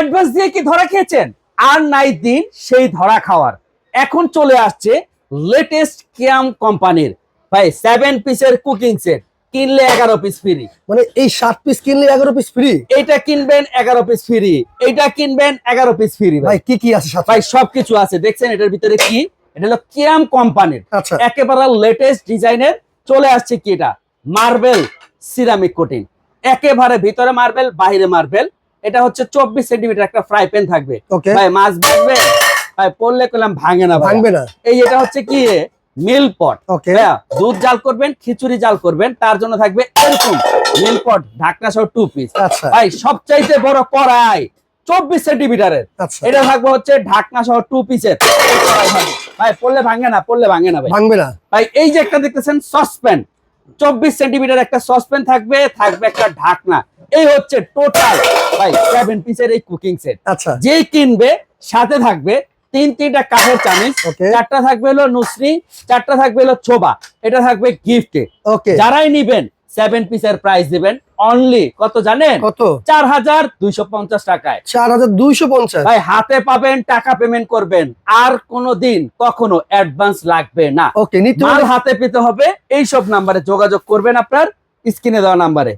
Advance দিয়ে কি ধরা খেয়েছেন? আর নাই দিন সেই ধরা খাওয়ার। এখন চলে আসছে লেটেস্ট কিয়াম কোম্পানির ভাই সেভেন পিসের কুকিং সেট কিনলে এগারো পিস ফ্রি মানে এই সাত পিস কিনলে এগারো পিস ফ্রি এইটা কিনবেন এগারো পিস ফ্রি এইটা কিনবেন এগারো পিস ফ্রি ভাই। কি কি আছে ভাই সবকিছু আছে। দেখছেন এটার ভিতরে কি? এটা হলো কিয়াম কোম্পানির আচ্ছা। একেবারে লেটেস্ট ডিজাইনের চলে আসছে কি এটা? মার্বেল সিরামিক কোটিং একেবারে ভিতরে মার্বেল বাইরে মার্বেল এটা হচ্ছে চব্বিশ সেন্টিমিটার একটা ফ্রাই প্যান থাকবে। ভাই মাছ ভাজবে ভাই পড়লে করলাম ভাঙে না ভাঙবে না। এই এটা হচ্ছে কি মিল পট। দুধ জাল করবেন খিচুড়ি জাল করবেন তার জন্য থাকবে এরকম মিল পট ঢাকনা সহ টু পিস আচ্ছা। ভাই সবচাইতে বড় কড়াই চব্বিশ সেন্টিমিটারের। আচ্ছা। এটা থাকবে হচ্ছে ঢাকনা সহ টু পিসের ভাই পড়লে ভাঙে না পড়লে ভাঙে না ভাই। ভাঙবে না। ভাই এই যে একটা দেখতেছেন সসপ্যান চব্বিশ সেন্টিমিটার একটা সসপ্যান থাকবে থাকবে একটা ঢাকনা। এই হচ্ছে টোটাল ভাই সেভেন পিসের এই কুকিং সেট আচ্ছা। যে কিনবে সাথে থাকবে তিন তিনটা কাঠের চামিচ চারটা থাকবে হলো নুসরি চারটা থাকবে হলো ছোবা এটা থাকবে গিফটে ওকে। যারাই নিবেন সেভেন পিসের প্রাইস দিবেন অনলি কত জানেন? কত? চার হাজার দুইশো পঞ্চাশ টাকায়। চার হাজার দুইশো পঞ্চাশ। ভাই হাতে পাবেন টাকা পেমেন্ট করবেন আর কোনো দিন কখনো অ্যাডভান্স লাগবে না। ওকে নিতে মাল হাতে পেতে হবে এইসব নাম্বারে যোগাযোগ করবেন আপনার স্ক্রিনে দেওয়া নাম্বারে